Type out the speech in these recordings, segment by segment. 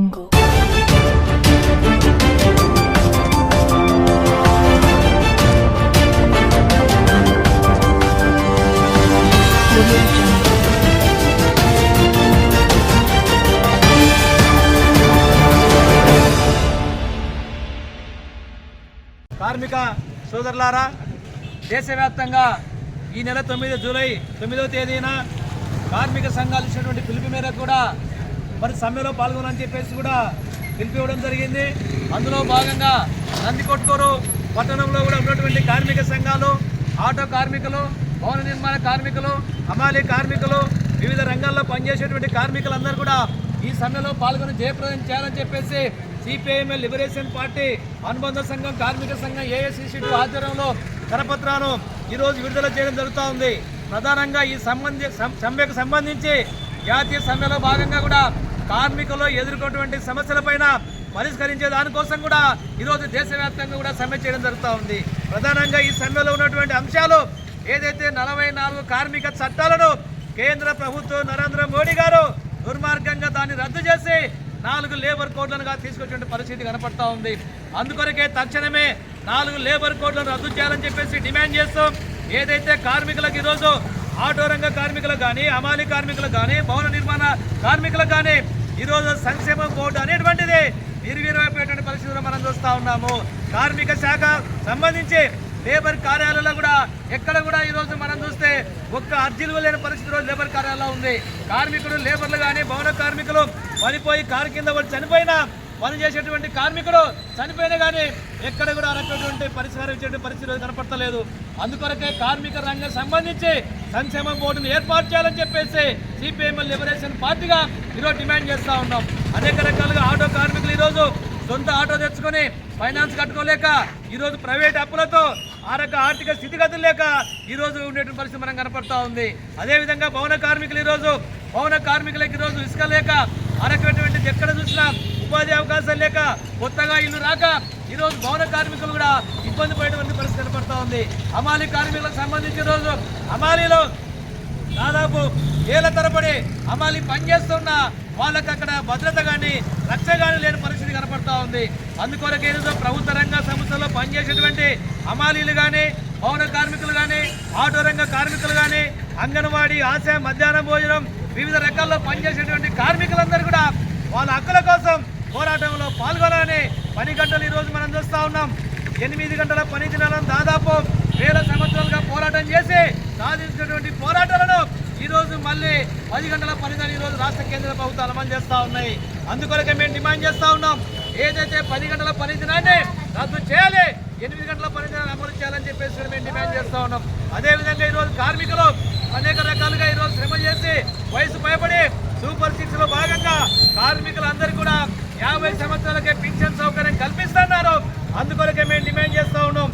Jungle. కార్మిక సోదరులారా దేశవ్యాప్తంగా ఈ నెల తొమ్మిది జూలై తొమ్మిదవ తేదీన కార్మిక సంఘాలు ఇచ్చినటువంటి పిలుపు మేరకు కూడా మరి సమ్మెలో పాల్గొనని చెప్పేసి కూడా పిలిపివ్వడం జరిగింది. అందులో భాగంగా నందికొట్కూరు పట్టణంలో కూడా ఉన్నటువంటి కార్మిక సంఘాలు ఆటో కార్మికులు భవన నిర్మాణ కార్మికులు హమాలీ కార్మికులు వివిధ రంగాల్లో పనిచేసేటువంటి కార్మికులందరూ కూడా ఈ సమ్మెలో పాల్గొని జయప్రదం చేయాలని చెప్పేసి సిపిఐఎంఎల్ లిబరేషన్ పార్టీ అనుబంధ సంఘం కార్మిక సంఘం ఏఐసిసి ఆధ్వర్యంలో కరపత్రాలు ఈరోజు విడుదల చేయడం జరుగుతూ ఉంది. ప్రధానంగా ఈ సంబంధి సం- సమ్మెకు సంబంధించి జాతీయ సమ్మెలో భాగంగా కూడా కార్మికులు ఎదుర్కొన్నటువంటి సమస్యలపైన పరిష్కరించే దానికోసం కూడా ఈరోజు దేశవ్యాప్తంగా కూడా సమ్మె చేయడం జరుగుతూ ఉంది. ప్రధానంగా ఈ సమ్మెలో ఉన్నటువంటి అంశాలు ఏదైతే నలభై నాలుగు కార్మిక చట్టాలను కేంద్ర ప్రభుత్వం నరేంద్ర మోడీ గారు దుర్మార్గంగా దాన్ని రద్దు చేసి నాలుగు లేబర్ కోడ్లనుగా తీసుకొచ్చే పరిస్థితి కనపడతా ఉంది. అందుకొరకే తక్షణమే నాలుగు లేబర్ కోడ్లను రద్దు చేయాలని చెప్పేసి డిమాండ్ చేస్తాం ఏదైతే కార్మికులకు ఈరోజు ఆటో రంగ కార్మికులకు కానీ అమాలి కార్మికులకు కానీ భవన నిర్మాణ కార్మికులకు కానీ ఈరోజు సంక్షేమ బోర్డు అనేటువంటిది నిర్వీర్యమైపోయేటువంటి పరిస్థితులు మనం చూస్తూ ఉన్నాము. కార్మిక శాఖ సంబంధించి లేబర్ కార్యాలయంలో కూడా ఎక్కడ కూడా ఈరోజు మనం చూస్తే ఒక్క అర్జీలు లేని పరిస్థితి రోజు లేబర్ కార్యాలయంలో ఉంది. కార్మికులు లేబర్లు కానీ భవన కార్మికులు పడిపోయి కారు కింద చనిపోయినా పని చేసేటువంటి కార్మికుడు చనిపోయినా కానీ ఎక్కడ కూడా అరటువంటి పరిష్కారం పరిస్థితి కనపడతలేదు. అందుకొరకే కార్మిక రంగం సంబంధించి సంక్షేమ బోర్డును ఏర్పాటు చేయాలని చెప్పేసి సిపిఎంఎల్ లిబరేషన్ పార్టీగా ఈరోజు డిమాండ్ చేస్తూ ఉన్నాం. అనేక రకాలుగా ఆటో కార్మికులు ఈరోజు సొంత ఆటో తెచ్చుకొని ఫైనాన్స్ కట్టుకోలేక ఈరోజు ప్రైవేట్ అప్పులతో ఆ రక ఆర్థిక స్థితిగతులు లేక ఈరోజు ఉండేటువంటి పరిస్థితి మనం కనపడతా ఉంది. అదేవిధంగా భవన కార్మికులు ఈరోజు భవన కార్మికులకు ఈరోజు ఇసుక లేక ఆ రకమైనటువంటి ఎక్కడ చూసినా ఉపాధి అవకాశాలు లేక కొత్తగా ఇల్లు రాక ఈరోజు భవన కార్మికులు కూడా ఇబ్బంది పడేటువంటి పరిస్థితి కనపడతా ఉంది. అమాలి కార్మికులకు సంబంధించిన రోజు అమాలీలో దాదాపు ఏళ్ళ తరబడి అమాలి పనిచేస్తున్న వాళ్ళకి అక్కడ భద్రత కానీ రక్షణ కానీ లేని పరిస్థితి కనపడతా ఉంది. అందుకొరకు ఈరోజు ప్రభుత్వ రంగ సంస్థలో పనిచేసేటువంటి అమాలీలు కానీ భవన కార్మికులు కానీ ఆటో రంగ కార్మికులు కానీ అంగన్వాడీ ఆశ మధ్యాహ్నం భోజనం వివిధ రకాల్లో పనిచేసేటువంటి కార్మికులందరూ కూడా వాళ్ళ హక్కుల కోసం పోరాటంలో పాల్గొనాలని పని గంటలు ఈరోజు మనం చూస్తూ ఉన్నాం. ఎనిమిది గంటల పని దినాలను దాదాపు వేల సంవత్సరాలుగా పోరాటం చేసి సాధించినటువంటి పోరాటాలను ఈరోజు మళ్ళీ పది గంటల పని ఈరోజు రాష్ట్ర కేంద్ర ప్రభుత్వాలు అమలు చేస్తూ ఉన్నాయి. అందుకొరకే మేము డిమాండ్ చేస్తూ ఉన్నాం. ఏదైతే పది గంటల పని దినాన్ని రద్దు చేయాలి ఎనిమిది గంటల పని దినాన్ని అమలు చేయాలని చెప్పేసి మేము డిమాండ్ చేస్తూ ఉన్నాం. అదేవిధంగా ఈరోజు కార్మికులు అనేక రకాలుగా ఈరోజు శ్రమ చేసి వయసు భయపడి సూపర్ సిక్స్లో భాగంగా కార్మికులందరూ కూడా యాభై సంవత్సరాలకే పింఛన్ సౌకర్యం కల్పిస్తున్నారు. అందుకొరకే మేము డిమాండ్ చేస్తూ ఉన్నాం.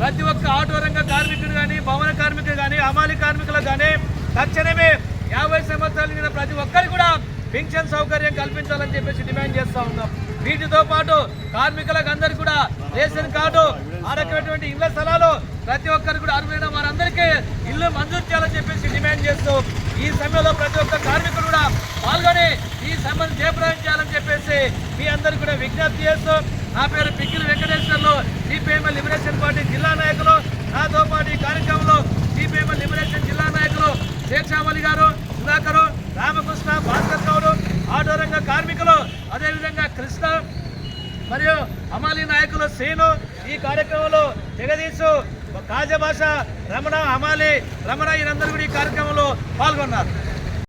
ప్రతి ఒక్క ఆటో రంగ కార్మికుడు కానీ భవన కార్మికులు కానీ అమాలి కార్మికులు కానీ తక్షణమే యాభై సంవత్సరాలు మీద ప్రతి ఒక్కరికి కూడా పింఛన్ సౌకర్యం కల్పించాలని చెప్పేసి డిమాండ్ చేస్తూ ఉన్నాం. వీటితో పాటు కార్మికులకు అందరు కూడా రేషన్ కార్డు ఆ రకమైనటువంటి ఇళ్ళ స్థలాలు ప్రతి ఒక్కరు కూడా అర్హులైన వారందరికీ ఇల్లు మంజూరు చేయాలని చెప్పేసి డిమాండ్ చేస్తూ ఈ సమయంలో ప్రతి ఒక్క కార్మికుడు కూడా పాల్గొని ఈ సమ్మెను జయప్రదం చేయాలని చెప్పేసి మీ అందరికీ కూడా విజ్ఞప్తి చేస్తూ నా పేరు Pikkili Venkateswarlu CPIML liberation party జిల్లా నాయకులు. నాతో పాటు ఈ కార్యక్రమంలో సిపిఎంఎల్ లిబరేషన్ జిల్లా నాయకులు శేషావళి గారు సుధాకరు రామకృష్ణ భాస్కర్ గౌడ్ ఆటో రంగ కార్మికులు అదేవిధంగా కృష్ణ మరియు అమాలి నాయకులు శ్రీను ఈ కార్యక్రమంలో జగదీశు కాజభాష రమణ అమాలి రమణ వీరందరూ కూడా ఈ కార్యక్రమంలో పాల్గొన్నారు.